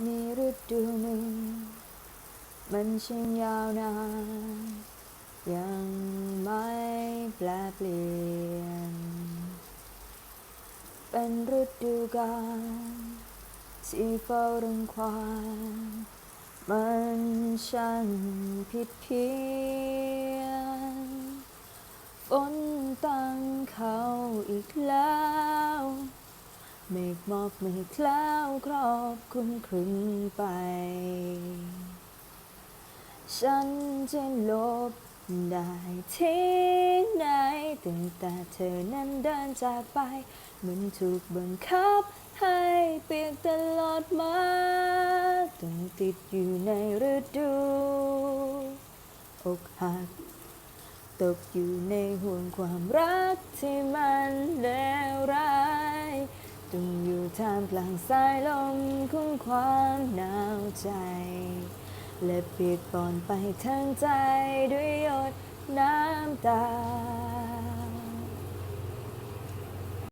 มีฤดูหนึ่ง มันช่างยาวนาน ยังไม่แปลเปลี่ยน เป็นฤดูกาลที่เฝ้ารังควานมันช่างผิดเพี้ยนฝนตั้งเขาอีกแล้ว เมฆหมอกเมฆคล้าวครอบคลุมครึมไป ฉันจะลบได้ที่ไหนตั้งแต่เธอนั้นเดินจากไป เหมือนถูกบังคับให้เปียกตลอดมาต้องติดอยู่ในฤดูอกหัก ตกอยู่ในห่วงความรักที่มันเล ท่ามกลางสายลมของความหนาวใจ และเปียกปอนไปทั้งใจด้วยหยดน้ำตา